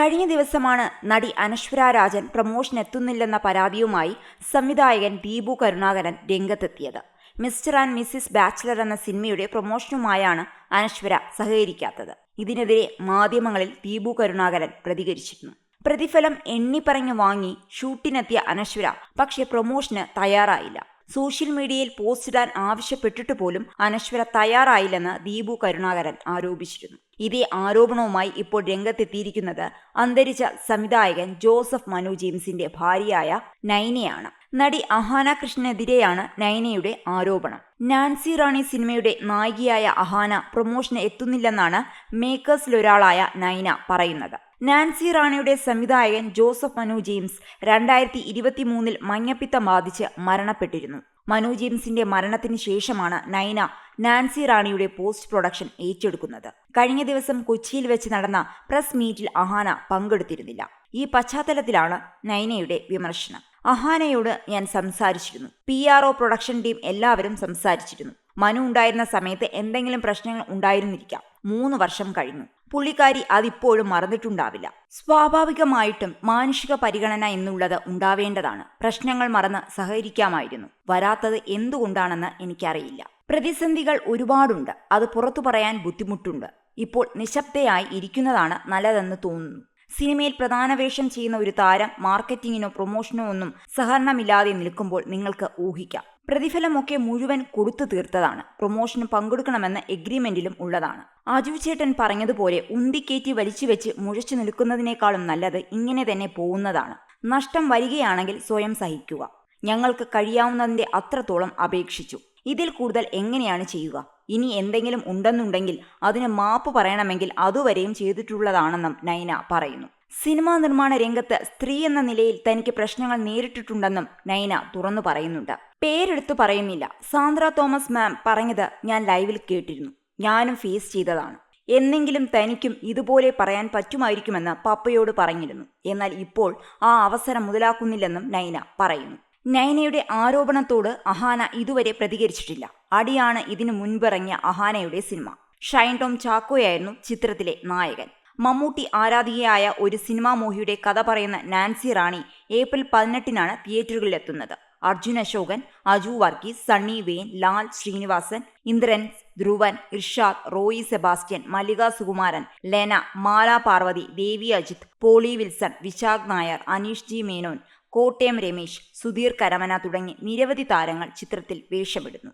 കഴിഞ്ഞ ദിവസമാണ് നടി അനശ്വര രാജൻ പ്രമോഷൻ എത്തുന്നില്ലെന്ന പരാതിയുമായി സംവിധായകൻ ദീപു കരുണാകരൻ രംഗത്തെത്തിയത്. മിസ്റ്റർ ആൻഡ് മിസ്സിസ് ബാച്ചിലർ എന്ന സിനിമയുടെ പ്രൊമോഷനുമായാണ് അനശ്വര സഹകരിക്കാത്തത്. ഇതിനെതിരെ മാധ്യമങ്ങളിൽ ദീപു കരുണാകരൻ പ്രതികരിച്ചിരുന്നു. പ്രതിഫലം എണ്ണിപ്പറഞ്ഞു വാങ്ങി ഷൂട്ടിനെത്തിയ അനശ്വര പക്ഷേ പ്രൊമോഷന് തയ്യാറായില്ല. സോഷ്യൽ മീഡിയയിൽ പോസ്റ്റിടാൻ ആവശ്യപ്പെട്ടിട്ട് പോലും അനശ്വര തയ്യാറായില്ലെന്ന് ദീപു കരുണാകരൻ ആരോപിച്ചിരുന്നു. ഇതേ ആരോപണവുമായി ഇപ്പോൾ രംഗത്തെത്തിയിരിക്കുന്നത് അന്തരിച്ച സംവിധായകൻ ജോസഫ് മനു ജെയിംസിന്റെ ഭാര്യയായ നൈനയാണ്. നടി അഹാന കൃഷ്ണനെതിരെയാണ് നൈനയുടെ ആരോപണം. നാൻസി റാണി സിനിമയുടെ നായികയായ അഹാന പ്രൊമോഷന് എത്തുന്നില്ലെന്നാണ് മേക്കേഴ്സിലൊരാളായ നൈന പറയുന്നത്. നാൻസി റാണിയുടെ സംവിധായകൻ ജോസഫ് മനു ജെയിംസ് രണ്ടായിരത്തി ഇരുപത്തി മൂന്നിൽ മഞ്ഞപ്പിത്തം ബാധിച്ച് മരണപ്പെട്ടിരുന്നു. മനു ജെയിംസിന്റെ മരണത്തിന് ശേഷമാണ് നൈന നാൻസി റാണിയുടെ പോസ്റ്റ് പ്രൊഡക്ഷൻ ഏറ്റെടുക്കുന്നത്. കഴിഞ്ഞ ദിവസം കൊച്ചിയിൽ വെച്ച് നടന്ന പ്രസ് മീറ്റിൽ അഹാന പങ്കെടുത്തിരുന്നില്ല. ഈ പശ്ചാത്തലത്തിലാണ് നൈനയുടെ വിമർശനം. അഹാനയോട് ഞാൻ സംസാരിച്ചിരുന്നു. P R O production team എല്ലാവരും സംസാരിച്ചിരുന്നു. മനു ഉണ്ടായിരുന്ന സമയത്ത് എന്തെങ്കിലും പ്രശ്നങ്ങൾ ഉണ്ടായിരുന്നിരിക്കാം. മൂന്ന് വർഷം കഴിഞ്ഞു. പുള്ളിക്കാരി അതിപ്പോഴും മറന്നിട്ടുണ്ടാവില്ല. സ്വാഭാവികമായിട്ടും മാനുഷിക പരിഗണന എന്നുള്ളത് ഉണ്ടാവേണ്ടതാണ്. പ്രശ്നങ്ങൾ മറന്ന് സഹകരിക്കാമായിരുന്നു. വരാത്തത് എന്തുകൊണ്ടാണെന്ന് എനിക്കറിയില്ല. പ്രതിസന്ധികൾ ഒരുപാടുണ്ട്. അത് പുറത്തു പറയാൻ ബുദ്ധിമുട്ടുണ്ട്. ഇപ്പോൾ നിശബ്ദയായി ഇരിക്കുന്നതാണ് നല്ലതെന്ന് തോന്നുന്നു. സിനിമയിൽ പ്രധാന വേഷം ചെയ്യുന്ന ഒരു താരം മാർക്കറ്റിങ്ങിനോ പ്രൊമോഷനോ ഒന്നും സഹകരണമില്ലാതെ നിൽക്കുമ്പോൾ നിങ്ങൾക്ക് ഊഹിക്കാം. പ്രതിഫലമൊക്കെ മുഴുവൻ കൊടുത്തു തീർത്തതാണ്. പ്രൊമോഷന് പങ്കെടുക്കണമെന്ന എഗ്രിമെന്റിലും ഉള്ളതാണ്. അജു ചേട്ടൻ പറഞ്ഞതുപോലെ ഉന്തിക്കേറ്റി വലിച്ചു വെച്ച് മുഴച്ചു നിൽക്കുന്നതിനേക്കാളും നല്ലത് ഇങ്ങനെ തന്നെ പോകുന്നതാണ്. നഷ്ടം വരികയാണെങ്കിൽ സ്വയം സഹിക്കുക. ഞങ്ങൾക്ക് കഴിയാവുന്നതിന്റെ അത്രത്തോളം അപേക്ഷിച്ചു. ഇതിൽ കൂടുതൽ എങ്ങനെയാണ് ചെയ്യുക? ഇനി എന്തെങ്കിലും ഉണ്ടെന്നുണ്ടെങ്കിൽ അതിന് മാപ്പ് പറയണമെങ്കിൽ അതുവരെയും ചെയ്തിട്ടുള്ളതാണെന്നും നൈന പറയുന്നു. സിനിമാ നിർമ്മാണ രംഗത്ത് സ്ത്രീ എന്ന നിലയിൽ തനിക്ക് പ്രശ്നങ്ങൾ നേരിട്ടിട്ടുണ്ടെന്നും നൈന തുറന്നു പറയുന്നുണ്ട്. പേരെടുത്തു പറയുന്നില്ല. സാന്ദ്ര തോമസ് മാം പറഞ്ഞത് ഞാൻ ലൈവിൽ കേട്ടിരുന്നു. ഞാനും ഫേസ് ചെയ്തതാണ്. എന്നെങ്കിലും തനിക്കും ഇതുപോലെ പറയാൻ പറ്റുമായിരിക്കുമെന്ന് പപ്പയോട് പറഞ്ഞിരുന്നു. എന്നാൽ ഇപ്പോൾ ആ അവസരം മുതലാക്കുന്നില്ലെന്നും നൈന പറയുന്നു. നൈനയുടെ ആരോപണത്തോട് അഹാന ഇതുവരെ പ്രതികരിച്ചിട്ടില്ല. അടിയാണ് ഇതിനു മുൻപിറങ്ങിയ അഹാനയുടെ സിനിമ. ഷൈൻ ടോം ചാക്കോയായിരുന്നു ചിത്രത്തിലെ നായകൻ. മമ്മൂട്ടി ആരാധികയായ ഒരു സിനിമാ മോഹിയുടെ കഥ പറയുന്ന നാൻസി റാണി ഏപ്രിൽ പതിനെട്ടിനാണ് തിയേറ്ററുകളിലെത്തുന്നത്. അർജുൻ അശോകൻ അജു വർഗീസ് സണ്ണി വെയിൻ ലാൽ ശ്രീനിവാസൻ ഇന്ദ്രൻ ധ്രുവൻ ഇർഷാദ് റോയി സെബാസ്റ്റ്യൻ മല്ലിക സുകുമാരൻ ലെന മാല Parvathi Devi Ajith poly Wilson Vishak Nair Aneesh G Menon Kottayam Ramesh Sudheer Karamana തുടങ്ങി നിരവധി താരങ്ങൾ ചിത്രത്തിൽ വേഷമിടുന്നു.